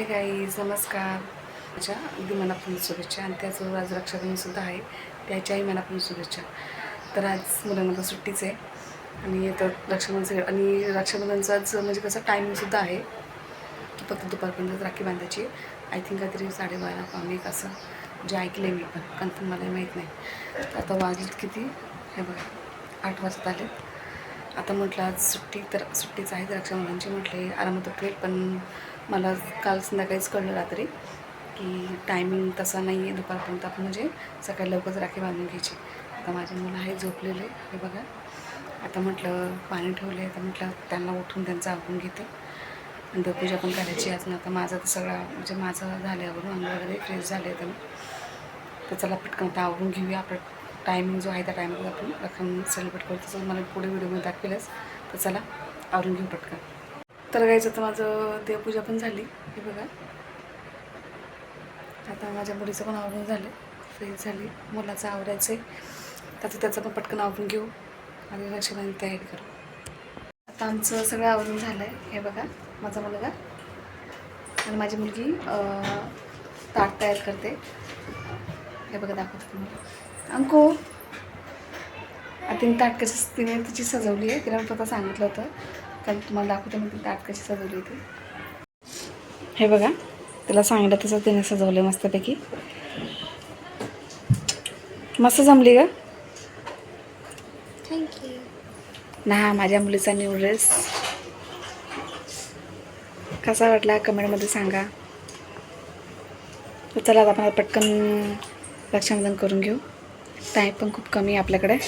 Hi guys नमस्कार. माझ्या अगदी मनापासून शुभेच्छा आणि त्याचबरोबर आज रक्षाबंधनसुद्धा आहे. त्याच्याही मनापासून शुभेच्छा. तर आज मुलांना तर सुट्टीच आहे आणि तर रक्षाबंधन आणि रक्षाबंधनचं आज म्हणजे कसं टायमिंगसुद्धा आहे की फक्त दुपारपर्यंत राखी बांधायची आय थिंक काहीतरी साडेबारा पावणे एक असं. जे ऐकलं आहे मी पण. कन्फर्म मला माहीत नाही. आता वाजलेत किती? हे बघा. आठ वाजता आले आता म्हटलं आज सुट्टी तर सुट्टीच आहे रक्षाबंधनची म्हटले आरामात उठवेल पण मला काल संध्याकाळीच कळलं रात्री की टायमिंग तसा नाही आहे दुपारपर्यंत आपण म्हणजे सकाळी लवकरच राखी बांधून घ्यायची. आता माझे मुलं आहे झोपलेले हे बघा. आता म्हटलं पाणी ठेवले तर म्हटलं त्यांना उठून त्यांचं आवरून घेते. आणि देवपूजा पण करायची आज ना आता माझं तर सगळा म्हणजे माझं झाल्यावरून अंग वगैरे फ्रेश झाले तर तर चला पटकन आता आवरून घेऊया आपण टायमिंग जो आहे त्या टायमिंग आपण रक्कम सेलिब्रेट करू. तसं मला पुढे व्हिडिओमध्ये दाखवेलच. तर चला आवरून घेऊ पटकन. तर गायचं तर माझं देवपूजा पण झाली. हे बघा. आता माझ्या मुलीचं पण आवरून झालं. फ्रेश झाली. मुलाचं आवरायचं आहे त्याचं त्याचं पण पटकन आवरून घेऊ. आणि रक्षाबंधन तयारी करू. आता आमचं सगळं आवरून झालं आहे हे बघा. माझा मुलगा. आणि माझी मुलगी ताट तयार करते. हे बघा दाखवते तुम्हाला. अंको आता तिने ताट कशी तिने तिची सजवली आहे. तिला मी स्वतः सांगितलं होतं. कारण तुम्हाला दाखवते मी ती ताट कशी सजवली होती हे बघा तिला सांगितलं तसं तिने सजवलं मस्तपैकी. मस्त जमली का थँक्यू ना माझ्या मुलीचा न्यू ड्रेस कसा वाटला कमेंटमध्ये सांगा. तर चला आता आपण पटकन रक्षाबंधन करून घेऊ. टाईम पण खूप कमी आहे आपल्याकडे.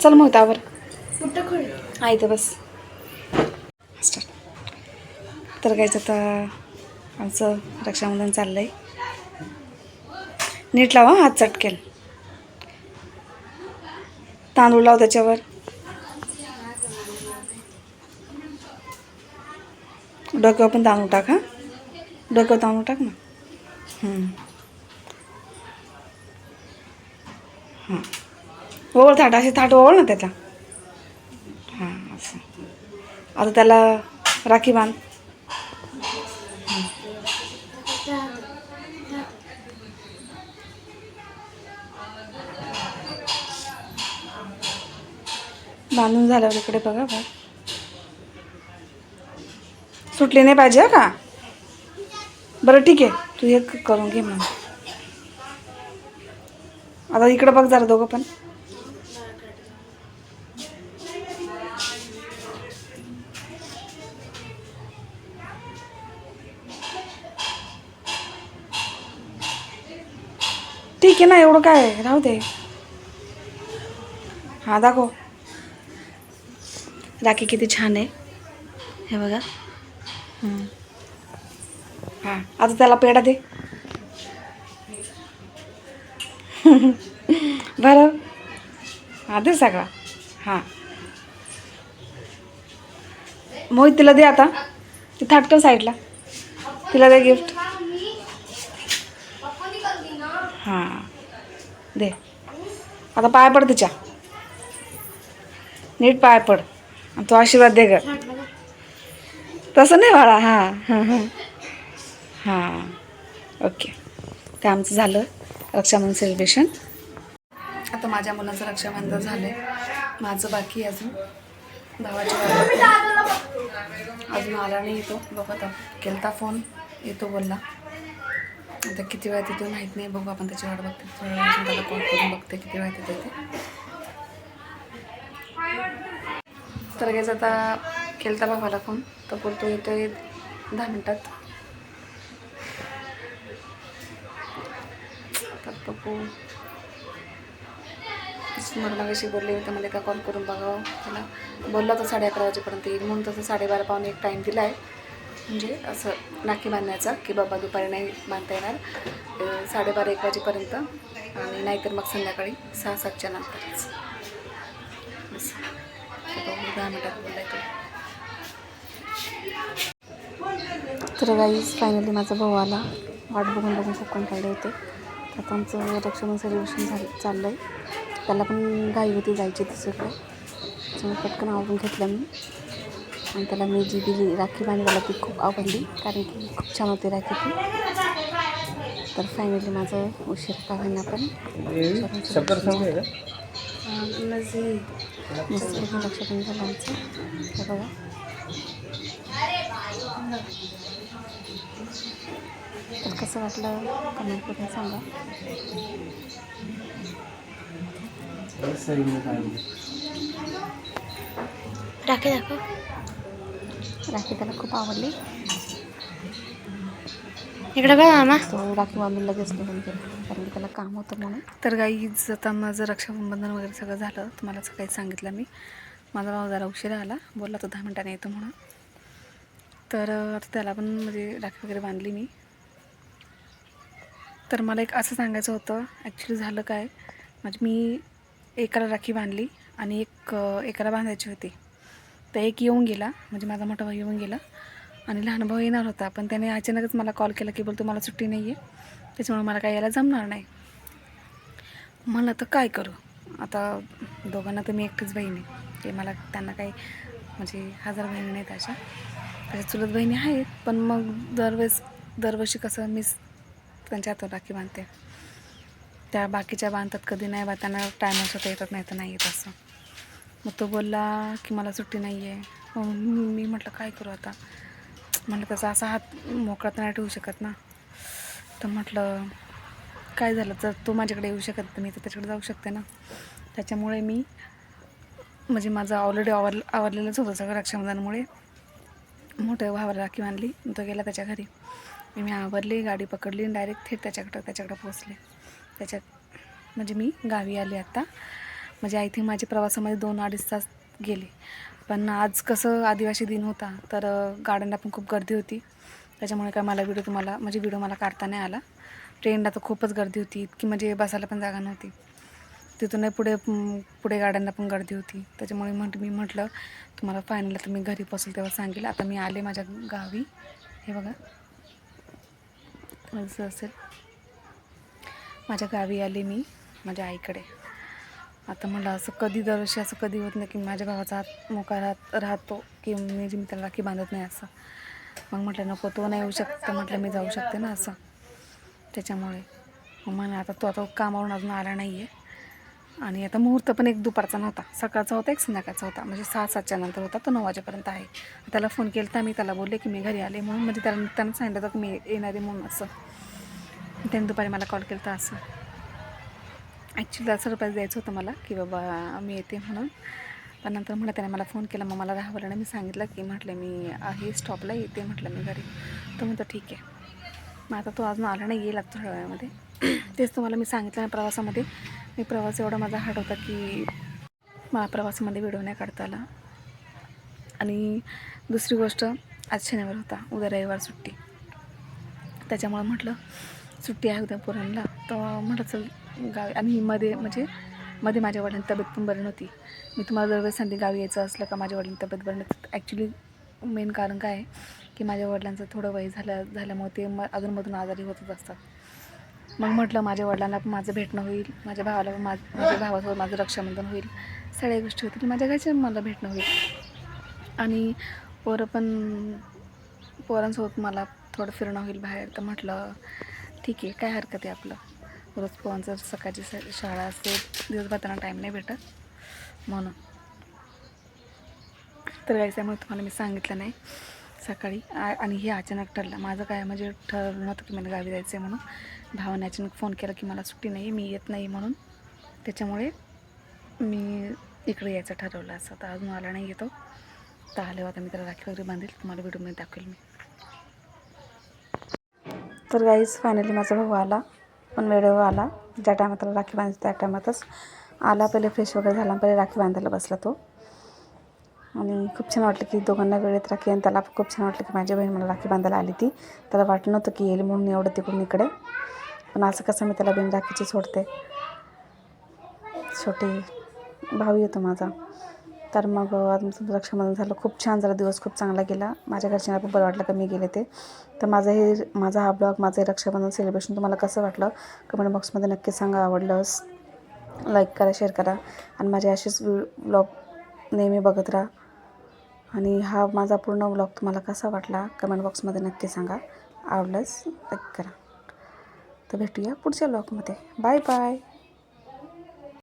चल मग त्यावर. आहे तर बस. तर काहीच आता आमचं रक्षाबंधन चाललं आहे नीट लावा हात चटकेल. तांदूळ लाव त्याच्यावर. डोक्यावर पण तांदूळ टाक हां. डोक्यावर तांदूळ टाक ना. हां. ओवळ थाट असे थाट ओवळ ना त्याचा. हां असं. आता त्याला राखी बांध. बांधून झाल्यावर इकडे बघा बघ सुटली नाही पाहिजे का? बरं ठीक आहे. तू एक करून घे मग. आता इकडं बघ जरा दोघं पण. ठीक आहे ना एवढं काय? राहू दे. हां दाखव. राखी किती छान आहे. हे बघा. हां आता त्याला पेढा दे. बरं. हां दे सगळा. हां. मोहित तिला दे आता. ती थाटतो साईडला. तिला दे गिफ्ट. हां. दे. आता पाय पड तिच्या. नीट पाय पड. आणि तो आशीर्वाद दे ग. तसं नाही बाळा. हां हां हां. हां. ओके. ते आमचं झालं. रक्षाबंधन सेलिब्रेशन आता माझ्या मुलाचं रक्षाबंधन झालं आहे माझं बाकी अजून. भावाच्या अजून आला नाही येतो बघू आता. केलता फोन येतो बोलला. आता किती वेळ येतो माहीत नाही. बघू आपण त्याची वाट बघते. त्याला कॉल करून बघते किती वेळ तिथे ते तर काहीच आता केलता भावाला फोन तर बोलतो येतो दहा मिनटात. तर बघू मला मागाशी बोलले तर मला एका कॉल करून बघावं. त्याला बोलला तर साडे अकरा वाजेपर्यंत येईल. म्हणून तसं साडेबारा पावणे एक टाईम दिला आहे म्हणजे असं नाकी बांधण्याचा की बाबा दुपारी नाही बांधता येणार. साडेबारा एक वाजेपर्यंत. आणि नाहीतर मग संध्याकाळी सहा सातच्या नंतरच. बस. दहा मिनटात बोलला तो तर गाईज फायनली माझा भाऊ आला. वाट बघून बघून खूप कंटाळले होते. आता आमचं रक्षाबंधन सेलिब्रेशन झालं चाललं आहे त्याला पण घाई होती जायची दुसरीकडे त्याच्यामुळे पटकन आवरून घेतलं मी. आणि त्याला मी जी दिली राखी बांधायला ती खूप आवडली कारण की खूप छान होती राखी ती. तर फायनली माझं उशीर का होईना पण लक्षात झालं आमचं. हे बघा. तर कसं वाटलं? कमेंट करून सांगा. राखी दाखव. राखी त्याला खूप आवडली. इकडे बघ मामा. तो राखी बांधून लगेच निघून गेला. कारण की त्याला काम होतं म्हणून. तर गाईच आता माझं रक्षाबंधन वगैरे सगळं झालं. तुम्हाला सकाळी सांगितलं मी. माझा भाऊ जरा उशिरा आला. बोलला तो दहा मिनिटांनी येतो म्हणून. तर आता त्याला पण म्हणजे राखी वगैरे बांधली मी. तर मला एक असं सांगायचं होतं ॲक्च्युली झालं काय म्हणजे मी एकाला राखी बांधली आणि एक एकाला बांधायची होती. तर एक येऊन गेला म्हणजे माझा मोठा भाऊ येऊन गेला आणि लहान भाऊ येणार होता पण त्याने अचानकच मला कॉल केला की बोलतो मला सुट्टी नाही आहे त्याच्यामुळे मला काय यायला जमणार नाही. मला तर काय करू? आता दोघांना तर मी एकटीच बहिणी ते मला त्यांना काही म्हणजे हजार बहिणी नाहीत अशा. त्याच्या चुलत बहिणी आहेत पण मग दरवेळेस दरवर्षी कसं मीच त्यांच्या हातावर राखी बांधते. त्या बाकीच्या बांधतात कधी नाही बा त्यांना टायमच होता येतात नाही तर नाही येत असं. मग तो बोलला की मला सुट्टी नाही आहे मग मी मी म्हटलं काय करू आता? म्हटलं त्याचा असा हात मोकळा तर नाही ठेवू शकत ना. तर म्हटलं काय झालं? जर तो माझ्याकडे येऊ शकत तर मी तर त्याच्याकडे जाऊ शकते ना. त्याच्यामुळे मी म्हणजे माझं ऑलरेडी आवर आवरलेलंच होतं सगळं रक्षाबंधनामुळे. मोठ्या भावाला राखी बांधली तो गेला त्याच्या घरी. मी मी आवरली गाडी पकडली आणि डायरेक्ट थेट त्याच्याकडं त्याच्याकडं पोचले त्याच्यात म्हणजे मी गावी आले आता. म्हणजे आय थिंक माझ्या प्रवासामध्ये दोन अडीच तास गेले. पण आज कसं आदिवासी दिन होता तर गाड्यांना पण खूप गर्दी होती. त्याच्यामुळे काय मला व्हिडिओ तुम्हाला म्हणजे व्हिडिओ मला काढता नाही आला. ट्रेनला तर खूपच गर्दी होती. इतकी म्हणजे बसायला पण जागा नव्हती. तिथूनही पुढे पुढे गाड्यांना पण गर्दी होती. त्याच्यामुळे म्हट मी म्हटलं तुम्हाला फायनल तर मी घरी पोचल तेव्हा सांगेल. आता मी आले माझ्या गावी. हे बघा. असं असेल. माझ्या गावी आले मी माझ्या आईकडे. आता मला असं कधी दरवर्षी असं कधी होत नाही की माझ्या भावाचा हात मोका राहत राहतो की मी जी मी त्याला राखी बांधत नाही असं. मग म्हटलं नको तो नाही येऊ शकतं. म्हटलं मी जाऊ शकते ना असं. त्याच्यामुळे. मग मला आता तो आता कामावरून अजून आला नाही आहे आणि आता मुहूर्त पण एक दुपारचा नव्हता. सकाळचा होता एक संध्याकाळचा होता. म्हणजे सहा सातच्या नंतर होता तो नऊ वाजेपर्यंत आहे. त्याला फोन केला तर मी त्याला बोलले की मी घरी आले म्हणून. म्हणजे त्याला त्यानं सांगितलं होतं की मी येणार आहे म्हणून असं. त्याने दुपारी मला कॉल केला तर असं ॲक्च्युली त्याला रुपयाला द्यायचं होतं मला की बाबा मी येते म्हणून. पण नंतर म्हटलं त्याने मला फोन केला मग मला राहावलं आणि मी सांगितलं की म्हटलं मी आहे स्टॉपला येते म्हटलं मी घरी. तो म्हणतो ठीक आहे. मग आता तो अजून आला नाही येईल आता थोड्या वेळामध्ये. तेच तुम्हाला मी सांगितलं ना प्रवासामध्ये. मी प्रवास एवढा माझा हार्ड होता की मला प्रवासामध्ये व्हिडिओ नाही काढता आला. आणि दुसरी गोष्ट आज शनिवार होता उद्या रविवार सुट्टी. त्याच्यामुळं म्हटलं सुट्टी आहे उद्या पोरांना. तर म्हटलं चल गावी. आणि मध्ये म्हणजे मध्ये माझ्या वडिलांची तब्येत पण बरी नव्हती. मी तुम्हाला दरवेळेस सांगते गावी यायचं असलं का माझ्या वडिलांची तब्येत बरी नव्हती. ॲक्च्युली मेन कारण काय आहे की माझ्या वडिलांचं थोडं वय झालं झाल्यामुळे ते म अधूनमधून आजारी होतच असतात. मग म्हटलं माझ्या वडिलांना पण माझं भेटणं होईल माझ्या भावाला पण माझ माझ्या भावासोबत माझं रक्षाबंधन होईल. सगळ्या गोष्टी होतील माझ्या घरच्या मला भेटणं होईल. आणि पोरं पण पोरांसोबत मला थोडं फिरणं होईल बाहेर. तर म्हटलं ठीक आहे काय हरकत आहे आपलं? रोज पोरांचं सकाळची शाळा असते दिवसभर त्यांना टाईम नाही भेटत. म्हणून. तर याच्यामुळे तुम्हाला मी सांगितलं नाही. सकाळी. आ- आणि हे अचानक ठरलं. माझं काय म्हणजे ठरवलं नव्हतं की मला गावी जायचं आहे म्हणून. भावाने अचानक फोन केला की मला सुट्टी नाही मी येत नाही म्हणून. त्याच्यामुळे मी इकडे यायचं ठरवलं असं. तर अजून आला नाही येतो तर आले आता मी त्याला राखी वगैरे बांधेल. तुम्हाला व्हिडिओमध्ये दाखवेल मी. तर गाईज फायनली माझा भाऊ आला. पण वेळेवर आला. ज्या टायमात त्याला राखी बांधायची त्या टायमातच आला पहिले फ्रेश वगैरे झाला पहिले राखी बांधायला बसला तो. आणि खूप छान वाटलं की दोघांना वेळेत राखी आणि त्याला खूप छान वाटलं की माझी बहीण मला राखी बांधायला आली ती. त्याला वाटलं नव्हतं की येईल म्हणून एवढं तिकडून इकडे. पण असं कसं मी त्याला बिन राखीची सोडते. छोटी भाऊ येतो माझा. तर मग तुमचं रक्षाबंधन झालं. खूप छान झालं दिवस खूप चांगला गेला. माझ्या घरच्यांना पण बरं वाटलं का मी गेले ते. तर माझं हे माझा हा ब्लॉग माझं हे रक्षाबंधन सेलिब्रेशन तुम्हाला कसं वाटलं? कमेंट बॉक्समध्ये नक्की सांगा. आवडलंस? लाईक करा शेअर करा. आणि माझे असेच ब्लॉग नेहमी बघत राहा. आणि हा माझा पूर्ण ब्लॉग तुम्हाला कसा वाटला कमेंट बॉक्समध्ये नक्की सांगा. आवडल्यास लाईक करा. तर भेटूया पुढच्या ब्लॉगमध्ये बाय बाय